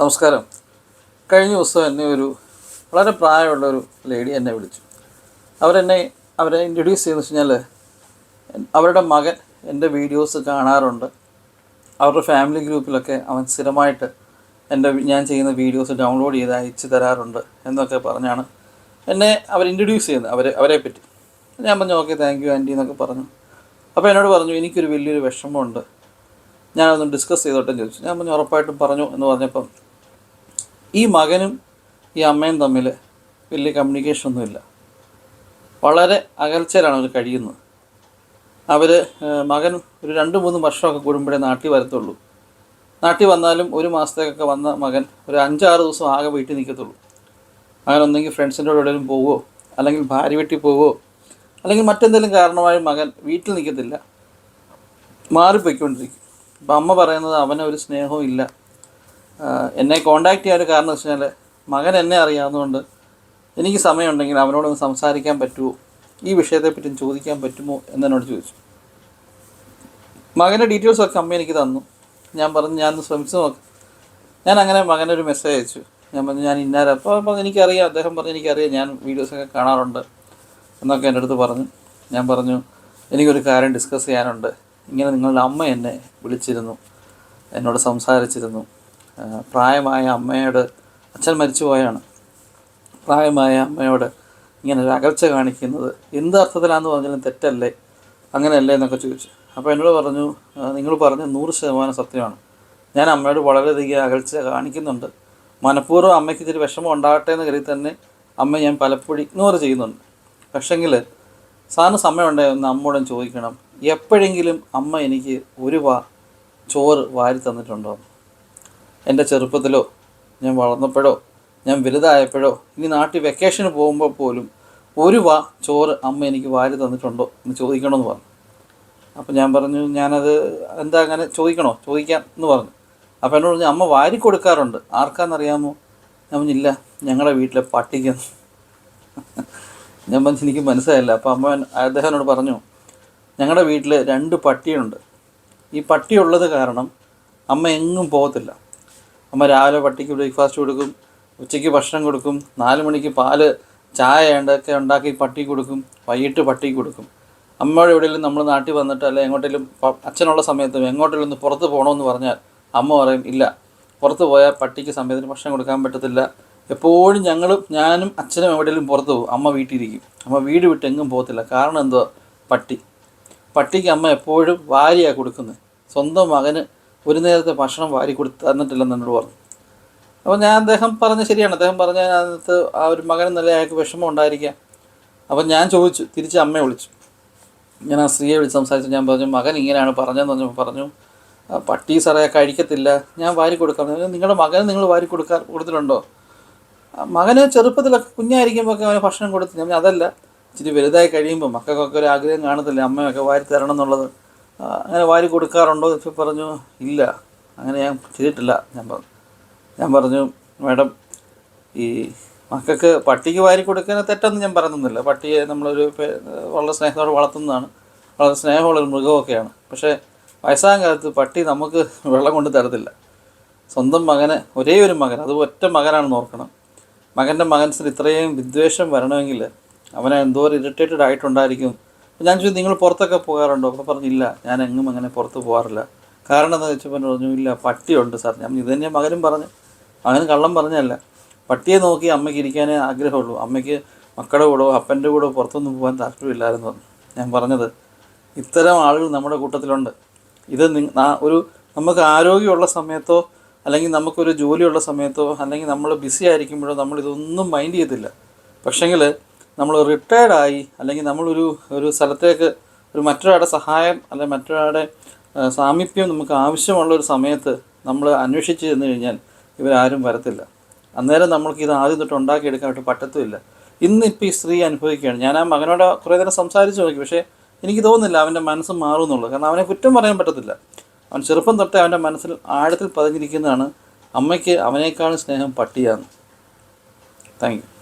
നമസ്കാരം. കഴിഞ്ഞ ദിവസം എന്നെ ഒരു വളരെ പ്രായമുള്ള ഒരു ലേഡി എന്നെ വിളിച്ചു. അവരെന്നെ അവരെ ഇൻട്രൊഡ്യൂസ് ചെയ്തെന്ന് വെച്ച് കഴിഞ്ഞാൽ അവരുടെ മകൻ എന്റെ വീഡിയോസ് കാണാറുണ്ട്. അവരുടെ ഫാമിലി ഗ്രൂപ്പിലൊക്കെ അവൻ സ്ഥിരമായിട്ട് എന്റെ ഞാൻ ചെയ്യുന്ന വീഡിയോസ് ഡൗൺലോഡ് ചെയ്ത് അയച്ചു തരാറുണ്ട് എന്നൊക്കെ പറഞ്ഞാണ് എന്നെ അവർ ഇൻട്രൊഡ്യൂസ് ചെയ്യുന്നത് അവരെ അവരെ പറ്റി. ഞാൻ പറഞ്ഞു ഓക്കെ താങ്ക് യു ആന്റി എന്നൊക്കെ പറഞ്ഞു. അപ്പോൾ എന്നോട് പറഞ്ഞു എനിക്കൊരു വലിയൊരു വിഷമമുണ്ട്. ഞാനൊന്ന് ഡിസ്കസ് ചെയ്തോട്ടെ ചോദിച്ചു. ഞാൻ പറഞ്ഞു ഉറപ്പായിട്ടും പറഞ്ഞു എന്ന് പറഞ്ഞപ്പം ഈ മകനും ഈ അമ്മയും തമ്മിൽ വലിയ കമ്മ്യൂണിക്കേഷൻ ഒന്നുമില്ല. വളരെ അകൽച്ചയിലാണ് അവർ കഴിയുന്നത്. അവർ മകൻ ഒരു രണ്ട് മൂന്ന് വർഷമൊക്കെ കൂടുമ്പോഴേ നാട്ടിൽ വരത്തുള്ളൂ. നാട്ടിൽ വന്നാലും ഒരു മാസത്തേക്കൊക്കെ വന്ന മകൻ ഒരു അഞ്ചാറ് ദിവസം ആകെ വീട്ടിൽ നിൽക്കത്തുള്ളൂ. അങ്ങനെ ഒന്നെങ്കിൽ ഫ്രണ്ട്സിന്റെ കൂടെ എവിടെയും പോവോ അല്ലെങ്കിൽ ഭാര്യ വീട്ടിൽ പോവോ അല്ലെങ്കിൽ മറ്റെന്തെങ്കിലും കാരണമായി മകൻ വീട്ടിൽ നിൽക്കത്തില്ല. മാറിപ്പോയിക്കൊണ്ടിരിക്കും. അപ്പം അമ്മ പറയുന്നത് അവനൊരു സ്നേഹവും ഇല്ല. എന്നെ കോണ്ടാക്ട് ചെയ്യാൻ ഒരു കാരണം വെച്ച് കഴിഞ്ഞാൽ മകൻ എന്നെ അറിയാവുന്നതുകൊണ്ട് എനിക്ക് സമയമുണ്ടെങ്കിൽ അവനോടൊന്ന് സംസാരിക്കാൻ പറ്റുമോ? ഈ വിഷയത്തെപ്പറ്റി ചോദിക്കാൻ പറ്റുമോ എന്നോട് ചോദിച്ചു. മകന്റെ ഡീറ്റെയിൽസൊക്കെ അമ്മ എനിക്ക് തന്നു. ഞാൻ പറഞ്ഞു ഞാനൊന്ന് ശ്രമിച്ചു നോക്കാം. ഞാൻ അങ്ങനെ മകനൊരു മെസ്സേജ് അയച്ചു. ഞാൻ പറഞ്ഞു ഞാൻ ഇന്നാര? അപ്പോൾ പറഞ്ഞു എനിക്കറിയാം. അദ്ദേഹം പറഞ്ഞു എനിക്കറിയാം. ഞാൻ വീഡിയോസൊക്കെ കാണാറുണ്ട്. എന്നൊക്കെ എന്റെ അടുത്ത് പറഞ്ഞു. ഞാൻ പറഞ്ഞു എനിക്കൊരു കാര്യം ഡിസ്കസ് ചെയ്യാനുണ്ട്. ഇങ്ങനെ നിങ്ങളുടെ അമ്മ എന്നെ വിളിച്ചിരുന്നു. എന്നോട് സംസാരിച്ചിരുന്നു. പ്രായമായ അമ്മയോട് അച്ഛൻ മരിച്ചുപോയാണ് പ്രായമായ അമ്മയോട് ഇങ്ങനെ ഒരു അകൽച്ച കാണിക്കുന്നത് എന്ത് അർത്ഥത്തിലാണെന്ന് പറഞ്ഞാലും തെറ്റല്ലേ? അങ്ങനെയല്ലേ എന്നൊക്കെ ചോദിച്ചു. അപ്പോൾ എന്നോട് പറഞ്ഞു നിങ്ങൾ പറഞ്ഞ നൂറ് ശതമാനം സത്യമാണ്. ഞാൻ അമ്മയോട് വളരെയധികം അകൽച്ച കാണിക്കുന്നുണ്ട്. മനഃപൂർവം അമ്മയ്ക്ക് ഇത്തിരി വിഷമം ഉണ്ടാകട്ടെ എന്ന് കരുതി തന്നെ അമ്മ ഞാൻ പലപ്പോഴും ഇഗ്നോർ ചെയ്യുന്നുണ്ട്. പക്ഷെങ്കിൽ സാറിന് സമയമുണ്ടെങ്കിൽ ഒന്ന് അമ്മയോടും ചോദിക്കണം. എപ്പോഴെങ്കിലും അമ്മ എനിക്ക് ഒരു വാ ചോറ് വാരി തന്നിട്ടുണ്ടോ എന്റെ ചെറുപ്പത്തിലോ ഞാൻ വളർന്നപ്പോഴോ ഞാൻ വലുതായപ്പോഴോ ഇനി നാട്ടിൽ വെക്കേഷന് പോകുമ്പോൾ പോലും ഒരു വാ ചോറ് അമ്മ എനിക്ക് വാരി തന്നിട്ടുണ്ടോ എന്ന് ചോദിക്കണമെന്ന് പറഞ്ഞു. അപ്പം ഞാൻ പറഞ്ഞു ഞാനത് എന്താ അങ്ങനെ ചോദിക്കണോ? ചോദിക്കാം എന്ന് പറഞ്ഞു. അപ്പം എന്നോട് പറഞ്ഞു അമ്മ വാരി കൊടുക്കാറുണ്ട്. ആർക്കാണെന്നറിയാമോ ഞാൻ പറഞ്ഞില്ല ഞങ്ങളുടെ വീട്ടിലെ പട്ടിക്കുന്നു ഞാൻ പറഞ്ഞു എനിക്ക് മനസ്സിലായില്ല. അപ്പോൾ അമ്മ അദ്ദേഹം എന്നോട് പറഞ്ഞു ഞങ്ങളുടെ വീട്ടിൽ രണ്ട് പട്ടിയുണ്ട്. ഈ പട്ടിയുള്ളത് കാരണം അമ്മ എങ്ങും പോകത്തില്ല. അമ്മ രാവിലെ പട്ടിക്ക് ബ്രേക്ക്ഫാസ്റ്റ് കൊടുക്കും ഉച്ചയ്ക്ക് ഭക്ഷണം കൊടുക്കും നാല് മണിക്ക് പാൽ ചായ ഉണ്ടൊക്കെ ഉണ്ടാക്കി പട്ടി കൊടുക്കും വൈകിട്ട് പട്ടി കൊടുക്കും. അമ്മയുടെ എവിടെയെങ്കിലും നമ്മൾ നാട്ടിൽ വന്നിട്ട് അല്ലെ എങ്ങോട്ടെങ്കിലും അച്ഛനുള്ള സമയത്തും എങ്ങോട്ടെങ്കിലും ഒന്ന് പുറത്ത് പോകണമെന്ന് പറഞ്ഞാൽ അമ്മ പറയും ഇല്ല പുറത്ത് പോയാൽ പട്ടിക്ക് സമയത്തിന് ഭക്ഷണം കൊടുക്കാൻ പറ്റത്തില്ല. എപ്പോഴും ഞങ്ങളും ഞാനും അച്ഛനും എവിടെയെങ്കിലും പുറത്ത് പോകും. അമ്മ വീട്ടിലിരിക്കും. അമ്മ വീട് വിട്ട് എങ്ങും പോകത്തില്ല. കാരണം എന്തോ പട്ടി. പട്ടിക്ക് അമ്മ എപ്പോഴും വാരിയാണ് കൊടുക്കുന്നത് സ്വന്തം മകന് ഒരു നേരത്തെ ഭക്ഷണം വാരി കൊടുത്ത് തന്നിട്ടില്ലെന്ന് എന്നോട് പറഞ്ഞു. അപ്പോൾ ഞാൻ അദ്ദേഹം പറഞ്ഞ ശരിയാണ്. അദ്ദേഹം പറഞ്ഞ അതിനകത്ത് ആ ഒരു മകൻ നല്ല അയാൾക്ക് വിഷമം ഉണ്ടായിരിക്കാം. അപ്പം ഞാൻ ചോദിച്ചു തിരിച്ച് അമ്മയെ വിളിച്ചു. ഞാൻ ആ സ്ത്രീയെ വിളിച്ച് സംസാരിച്ചു ഞാൻ പറഞ്ഞു മകൻ ഇങ്ങനെയാണ് പറഞ്ഞതെന്ന് പറഞ്ഞു. "ആ, പട്ടി സാറേ കഴിക്കത്തില്ല. ഞാൻ വാരി കൊടുക്കാം. നിങ്ങളുടെ മകന് നിങ്ങൾ വാരി കൊടുക്കാൻ കൊടുത്തിട്ടുണ്ടോ? മകന് ചെറുപ്പത്തിലൊക്കെ കുഞ്ഞായിരിക്കുമ്പോൾ അവന് ഭക്ഷണം കൊടുത്തു ഞാൻ അതല്ല ഇച്ചിരി വലുതായി കഴിയുമ്പോൾ മക്കൾക്കൊക്കെ ഒരു ആഗ്രഹം കാണത്തില്ല അമ്മയൊക്കെ വാരി തരണം എന്നുള്ളത്. അങ്ങനെ വാരി കൊടുക്കാറുണ്ടോ എന്ന് പറഞ്ഞു ഇല്ല. അങ്ങനെ ഞാൻ ചെയ്തിട്ടില്ല. ഞാൻ പറഞ്ഞു ഞാൻ പറഞ്ഞു മാഡം ഈ മക്കൾക്ക് പട്ടിക്ക് വാരി കൊടുക്കുന്ന തെറ്റൊന്നും ഞാൻ പറയുന്നില്ല പട്ടിയെ നമ്മളൊരു വളരെ സ്നേഹത്തോടെ വളർത്തുന്നതാണ്. വളരെ സ്നേഹമുള്ളൊരു മൃഗമൊക്കെയാണ്. പക്ഷേ വയസ്സാം കാലത്ത് പട്ടി നമുക്ക് വെള്ളം കൊണ്ട് തരത്തില്ല. സ്വന്തം മകന് ഒരേ ഒരു മകൻ അത് ഒറ്റ മകനാണെന്ന് ഓർക്കണം. മകന്റെ മകൻസിന് ഇത്രയും വിദ്വേഷം വരണമെങ്കിൽ അവനെ എന്തോരം ഇറിറ്റേറ്റഡ് ആയിട്ടുണ്ടായിരിക്കും. ഞാൻ ചോദിച്ചു നിങ്ങൾ പുറത്തൊക്കെ പോകാറുണ്ടോ? അപ്പോൾ പറഞ്ഞില്ല ഞാൻ എങ്ങും അങ്ങനെ പുറത്ത് പോകാറില്ല. കാരണം എന്താ വെച്ചപ്പോൾ പറഞ്ഞു ഇല്ല പട്ടിയുണ്ട് സാർ. ഞാൻ ഇത് തന്നെ മകനും പറഞ്ഞു. അങ്ങനെ കള്ളം പറഞ്ഞല്ല പട്ടിയെ നോക്കി അമ്മയ്ക്ക് ഇരിക്കാനേ ആഗ്രഹമുള്ളൂ. അമ്മയ്ക്ക് മക്കളുടെ കൂടെ അപ്പന്റെ കൂടെ പുറത്തൊന്നും പോകാൻ താല്പര്യമില്ലായിരുന്നു ഞാൻ പറഞ്ഞത്. ഇത്തരം ആളുകൾ നമ്മുടെ കൂട്ടത്തിലുണ്ട്. ഇത് ഒരു നമുക്ക് ആരോഗ്യമുള്ള സമയത്തോ അല്ലെങ്കിൽ നമുക്കൊരു ജോലിയുള്ള സമയത്തോ അല്ലെങ്കിൽ നമ്മൾ ബിസി ആയിരിക്കുമ്പോഴോ നമ്മൾ ഇതൊന്നും മൈൻഡ് ചെയ്യത്തില്ല. പക്ഷെങ്കിൽ നമ്മൾ റിട്ടയർഡായി അല്ലെങ്കിൽ നമ്മളൊരു ഒരു സ്ഥലത്തേക്ക് ഒരു മറ്റൊരാളുടെ സഹായം അല്ലെങ്കിൽ മറ്റൊരാളുടെ സാമീപ്യം നമുക്ക് ആവശ്യമുള്ള ഒരു സമയത്ത് നമ്മൾ അന്വേഷിച്ച് ചെന്ന് കഴിഞ്ഞാൽ ഇവരാരും വരത്തില്ല. അന്നേരം നമ്മൾക്ക് ഇത് ആദ്യം തൊട്ട് ഉണ്ടാക്കിയെടുക്കാനായിട്ട് പറ്റത്തുമില്ല. ഇന്നിപ്പോൾ ഈ സ്ത്രീ അനുഭവിക്കുകയാണ്. ഞാൻ ആ മകനോട് കുറേ നേരം സംസാരിച്ച് നോക്കി പക്ഷേ എനിക്ക് തോന്നുന്നില്ല അവന്റെ മനസ്സ് മാറുമെന്നുള്ളത് കാരണം അവനെ കുറ്റം പറയാൻ പറ്റത്തില്ല. അവൻ ചെറുപ്പം തൊട്ടേ അവന്റെ മനസ്സിൽ ആഴത്തിൽ പതിഞ്ഞിരിക്കുന്നതാണ് അമ്മയ്ക്ക് അവനേക്കാളും സ്നേഹം പട്ടിയാണ് താങ്ക് യു